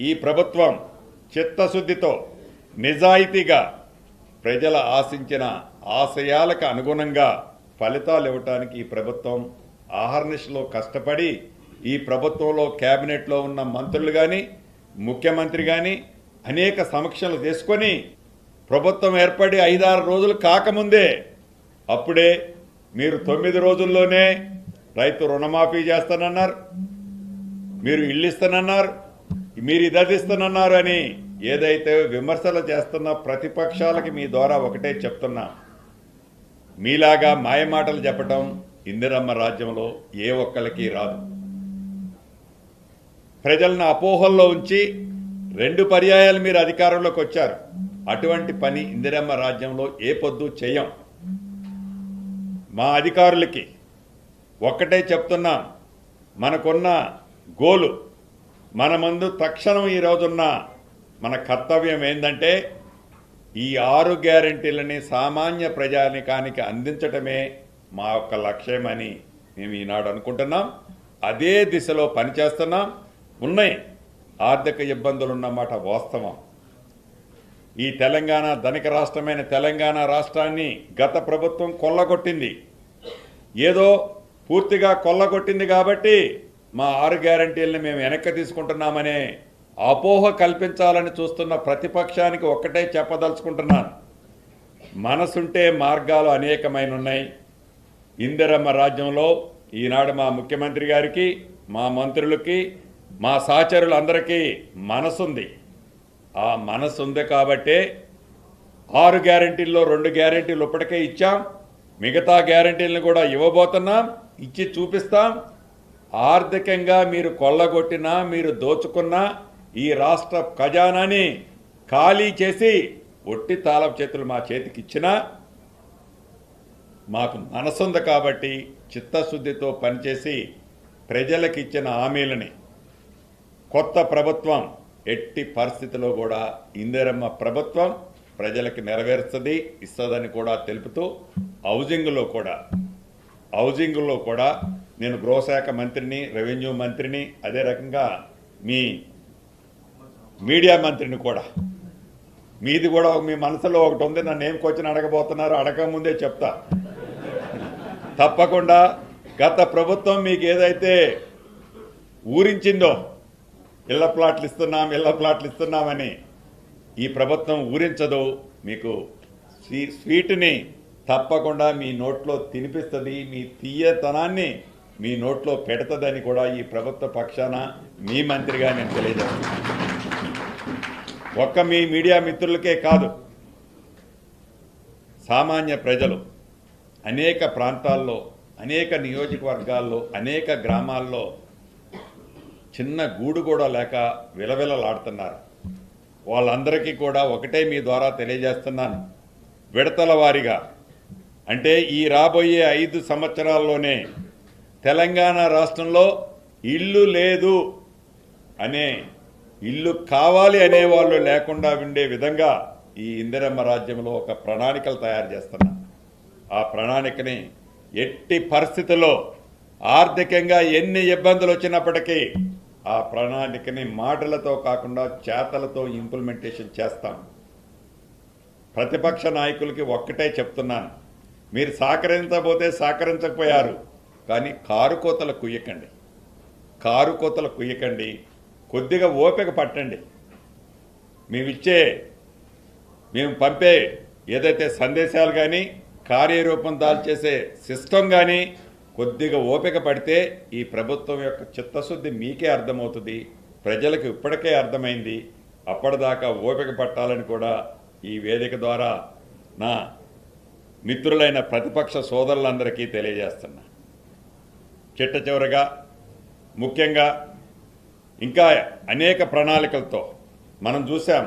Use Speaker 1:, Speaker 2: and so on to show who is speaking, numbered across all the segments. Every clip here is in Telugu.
Speaker 1: ఈ ప్రభుత్వం చిత్తశుద్ధితో నిజాయితీగా ప్రజల ఆశించిన ఆశయాలకు అనుగుణంగా ఫలితాలు ఇవ్వటానికి ఈ ప్రభుత్వం ఆహర్నిశలో కష్టపడి ఈ ప్రభుత్వంలో కేబినెట్లో ఉన్న మంత్రులు కానీ ముఖ్యమంత్రి కానీ అనేక సమీక్షలు చేసుకొని ప్రభుత్వం ఏర్పడి ఐదారు రోజులు కాకముందే అప్పుడే మీరు తొమ్మిది రోజుల్లోనే రైతు రుణమాఫీ చేస్తానన్నారు మీరు ఇల్లు ఇస్తానన్నారు మీరు ఇది అని ఏదైతే విమర్శలు చేస్తున్న ప్రతిపక్షాలకి మీ ద్వారా ఒకటే చెప్తున్నా. మీలాగా మాయమాటలు చెప్పటం ఇందిరమ్మ రాజ్యంలో ఏ ఒక్కరికి రాదు. ప్రజలను అపోహల్లో ఉంచి రెండు పర్యాయాలు మీరు అధికారంలోకి వచ్చారు. అటువంటి పని ఇందిరమ్మ రాజ్యంలో ఏ పొద్దు చేయం. మా అధికారులకి ఒక్కటే చెప్తున్నాం. మనకున్న గోలు మన ముందు తక్షణం ఈ రోజున్న మన కర్తవ్యం ఏంటంటే ఈ ఆరు గ్యారంటీలని సామాన్య ప్రజానికానికి అందించటమే మా యొక్క లక్ష్యమని మేము ఈనాడు అనుకుంటున్నాం. అదే దిశలో పనిచేస్తున్నాం. ఉన్నాయి. ఆర్థిక ఇబ్బందులు ఉన్నమాట వాస్తవం. ఈ తెలంగాణ ధనిక రాష్ట్రమైన తెలంగాణ రాష్ట్రాన్ని గత ప్రభుత్వం కొల్లగొట్టింది. ఏదో పూర్తిగా కొల్లగొట్టింది కాబట్టి మా ఆరు గ్యారంటీలను మేము వెనక్కి తీసుకుంటున్నామనే అపోహ కల్పించాలని చూస్తున్న ప్రతిపక్షానికి ఒక్కటే చెప్పదలుచుకుంటున్నాను. మనసుంటే మార్గాలు అనేకమైన ఉన్నాయి ఇందిరమ్మ రాజ్యంలో ఈనాడు మా ముఖ్యమంత్రి గారికి మా మంత్రులకి మా సహచరులందరికీ మనసుంది. ఆ మనసు ఉంది కాబట్టే ఆరు గ్యారంటీల్లో రెండు గ్యారంటీలు ఇప్పటికే ఇచ్చాం. మిగతా గ్యారంటీలను కూడా ఇవ్వబోతున్నాం. ఇచ్చి చూపిస్తాం. ఆర్థికంగా మీరు కొల్లగొట్టినా మీరు దోచుకున్నా ఈ రాష్ట్ర ఖజానాని ఖాళీ చేసి ఒట్టి తాళపు చేతులు మా చేతికి ఇచ్చినా మాకు మనసుంది కాబట్టి చిత్తశుద్ధితో పనిచేసి ప్రజలకు ఇచ్చిన హామీలని కొత్త ప్రభుత్వం ఎట్టి పరిస్థితిలో కూడా ఇందిరమ్మ ప్రభుత్వం ప్రజలకు నెరవేరుస్తుంది ఇస్తుందని కూడా తెలుపుతూ హౌజింగ్లో కూడా హౌజింగ్లో కూడా నేను గృహశాఖ మంత్రిని రెవెన్యూ మంత్రిని అదే రకంగా మీ మీడియా మంత్రిని కూడా. మీది కూడా మీ మనసులో ఒకటి ఉంది నన్ను ఏం క్వశ్చన్ అడగబోతున్నారు అడగక ముందే చెప్తా. తప్పకుండా గత ప్రభుత్వం మీకు ఏదైతే ఊరించిందో ఇళ్ళ ప్లాట్లు ఇస్తున్నాం ఇళ్ళ ప్లాట్లు ఇస్తున్నామని ఈ ప్రభుత్వం ఊరించదు మీకు స్వీ స్వీట్ని తప్పకుండా మీ నోట్లో తినిపిస్తుంది మీ తీయతనాన్ని మీ నోట్లో పెడతదని కూడా ఈ ప్రభుత్వ పక్షాన మీ మంత్రిగా నేను తెలియజేస్తున్నాను ఒక్క మీ మీడియా మిత్రులకే కాదు సామాన్య ప్రజలు అనేక ప్రాంతాల్లో అనేక నియోజకవర్గాల్లో అనేక గ్రామాల్లో చిన్న గూడు కూడా లేక విలవిలలాడుతున్నారు. వాళ్ళందరికీ కూడా ఒకటే మీ ద్వారా తెలియజేస్తున్నాను. విడతల వారిగా అంటే ఈ రాబోయే ఐదు సంవత్సరాల్లోనే తెలంగాణ రాష్ట్రంలో ఇల్లు లేదు అనే ఇల్లు కావాలి అనే వాళ్ళు లేకుండా ఉండే విధంగా ఈ ఇందిరమ్మ రాజ్యంలో ఒక ప్రణాళికలు తయారు చేస్తున్నాం. ఆ ప్రణాళికని ఎట్టి పరిస్థితుల్లో ఆర్థికంగా ఎన్ని ఇబ్బందులు వచ్చినప్పటికీ ఆ ప్రణాళికని మాటలతో కాకుండా చేతలతో ఇంప్లిమెంటేషన్ చేస్తాం. ప్రతిపక్ష నాయకులకి ఒక్కటే చెప్తున్నాను. మీరు సహకరించకపోతే సహకరించకపోయారు. కానీ కారు కోతలు కుయ్యకండి. కారు కోతలు కుయ్యకండి. కొద్దిగా ఓపిక పట్టండి. మేమిచ్చే మేము పంపే ఏదైతే సందేశాలు కానీ కార్యరూపం దాల్చేసే సిస్టమ్ కానీ కొద్దిగా ఓపిక పడితే ఈ ప్రభుత్వం యొక్క చిత్తశుద్ధి మీకే అర్థమవుతుంది. ప్రజలకు ఇప్పటికే అర్థమైంది. అప్పటిదాకా ఓపిక పట్టాలని కూడా ఈ వేదిక ద్వారా నా మిత్రులైన ప్రతిపక్ష సోదరులందరికీ తెలియజేస్తున్నా. చిట్ట చివరగా ముఖ్యంగా ఇంకా అనేక ప్రణాళికలతో మనం చూసాం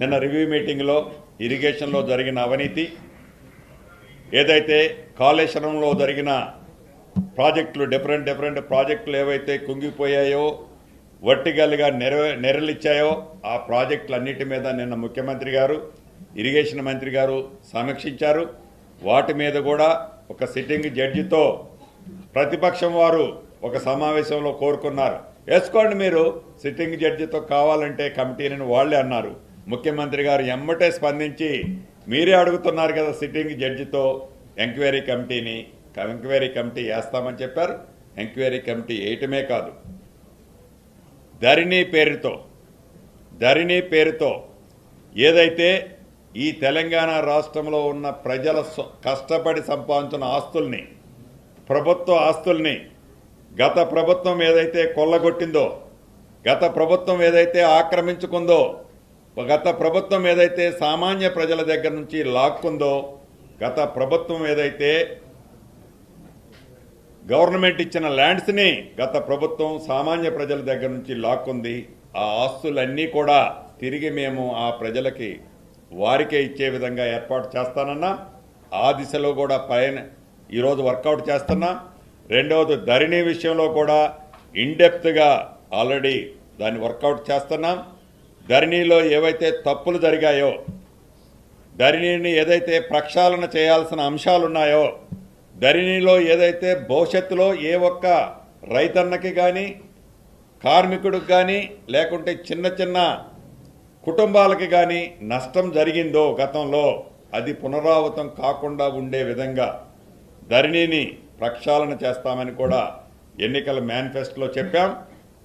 Speaker 1: నిన్న రివ్యూ మీటింగ్లో ఇరిగేషన్లో జరిగిన అవినీతి ఏదైతే కాళేశ్వరంలో జరిగిన ప్రాజెక్టులు డిఫరెంట్ డిఫరెంట్ ప్రాజెక్టులు ఏవైతే కుంగిపోయాయో వర్టికల్గా నెరవే నెరలిచ్చాయో ఆ ప్రాజెక్టులన్నిటి మీద నిన్న ముఖ్యమంత్రి గారు ఇరిగేషన్ మంత్రి గారు సమీక్షించారు. వాటి మీద కూడా ఒక సిట్టింగ్ జడ్జితో ప్రతిపక్షం వారు ఒక సమావేశంలో కోరుకున్నారు. వేసుకోండి మీరు సిట్టింగ్ జడ్జితో కావాలంటే కమిటీని వాళ్ళే అన్నారు. ముఖ్యమంత్రి గారు ఎమ్మటే స్పందించి మీరే అడుగుతున్నారు కదా సిట్టింగ్ జడ్జితో ఎంక్వైరీ కమిటీని ఎంక్వైరీ కమిటీ వేస్తామని చెప్పారు. ఎంక్వైరీ కమిటీ వేయటమే కాదు. ధరణి పేరుతో ధరణి పేరుతో ఏదైతే ఈ తెలంగాణ రాష్ట్రంలో ఉన్న ప్రజల కష్టపడి సంపాదించిన ఆస్తుల్ని ప్రభుత్వ ఆస్తుల్ని గత ప్రభుత్వం ఏదైతే కొల్లగొట్టిందో గత ప్రభుత్వం ఏదైతే ఆక్రమించుకుందో గత ప్రభుత్వం ఏదైతే సామాన్య ప్రజల దగ్గర నుంచి లాక్కుందో గత ప్రభుత్వం ఏదైతే గవర్నమెంట్ ఇచ్చిన ల్యాండ్స్ని గత ప్రభుత్వం సామాన్య ప్రజల దగ్గర నుంచి లాక్కుంది ఆ ఆస్తులన్నీ కూడా తిరిగి మేము ఆ ప్రజలకి వారికే ఇచ్చే విధంగా ఏర్పాటు చేస్తానన్నా ఆ దిశలో కూడా పైన ఈరోజు వర్కౌట్ చేస్తున్నా. రెండవది ధరణి విషయంలో కూడా ఇన్డెప్త్గా ఆల్రెడీ దాన్ని వర్కౌట్ చేస్తున్నాం. ధరణిలో ఏవైతే తప్పులు జరిగాయో ధరణిని ఏదైతే ప్రక్షాళన చేయాల్సిన అంశాలు ఉన్నాయో ధరణిలో ఏదైతే భవిష్యత్తులో ఏ ఒక్క రైతన్నకి కానీ కార్మికుడికి కానీ లేకుంటే చిన్న చిన్న కుటుంబాలకి కానీ నష్టం జరిగిందో గతంలో అది పునరావృతం కాకుండా ఉండే విధంగా ధరణిని ప్రక్షాళన చేస్తామని కూడా ఎన్నికల మేనిఫెస్టోలో చెప్పాం.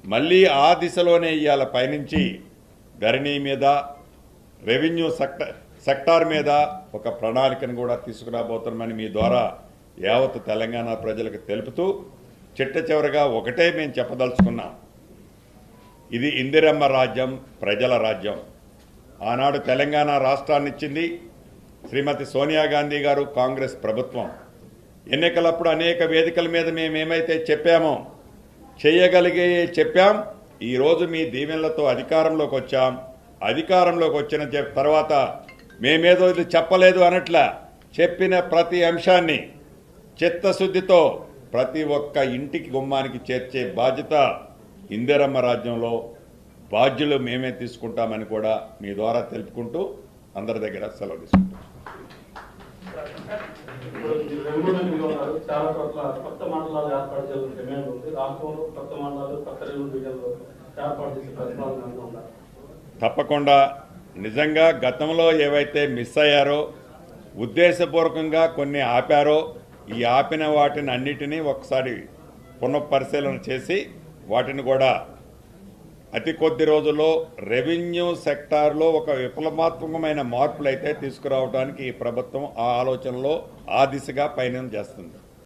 Speaker 1: మళ్ళీ ఆ దిశలోనే ఇవాళ పయనించి ధరణి మీద రెవెన్యూ సెక్టర్ సెక్టార్ మీద ఒక ప్రణాళికను కూడా తీసుకురాబోతున్నామని మీ ద్వారా యావత్ తెలంగాణ ప్రజలకు తెలుపుతూ చిట్ట చివరగా ఒకటే మేము చెప్పదలుచుకున్నాం. ఇది ఇందిరమ్మ రాజ్యం ప్రజల రాజ్యం. ఆనాడు తెలంగాణ రాష్ట్రాన్ని ఇచ్చింది శ్రీమతి సోనియా గాంధీ గారు కాంగ్రెస్ ప్రభుత్వం. ఎన్నికలప్పుడు అనేక వేదికల మీద మేము ఏమైతే చెప్పామో చేయగలిగే చెప్పాం. ఈరోజు మీ దీవెనలతో అధికారంలోకి వచ్చాం. అధికారంలోకి వచ్చిన తర్వాత మేమేదో ఇది చెప్పలేదు అనట్లా చెప్పిన ప్రతి అంశాన్ని చిత్తశుద్ధితో ప్రతి ఒక్క ఇంటికి గుమ్మానికి చేర్చే బాధ్యత ఇందిరమ్మ రాజ్యంలో బాధ్యులు మేమే తీసుకుంటామని కూడా మీ ద్వారా తెలుపుకుంటూ అందరి దగ్గర సెలవు తీసుకుంటాం.
Speaker 2: ఇప్పుడు ఈ రెండు ఉన్నారు చాలా చోట్ల కొత్త మండలాలు ఏర్పాటు చేయాలని డిమాండ్ ఉంది రాష్ట్రంలో కొత్త మండలాలు కొత్త రెవెన్యూ డివిజన్లు ఏర్పాటు చేసే ప్రతిపాదన ఉన్నారు
Speaker 1: తప్పకుండా నిజంగా గతంలో ఏవైతే మిస్ అయ్యారో ఉద్దేశపూర్వకంగా కొన్ని ఆపారో ఈ ఆపిన వాటిని అన్నిటినీ ఒకసారి పునఃపరిశీలన చేసి వాటిని కూడా అతి కొద్ది రోజుల్లో రెవెన్యూ సెక్టార్లో ఒక విప్లవాత్మకమైన మార్పులు అయితే తీసుకురావడానికి ఈ ప్రభుత్వం ఆ ఆలోచనలో ఆ దిశగా పయనం చేస్తుంది.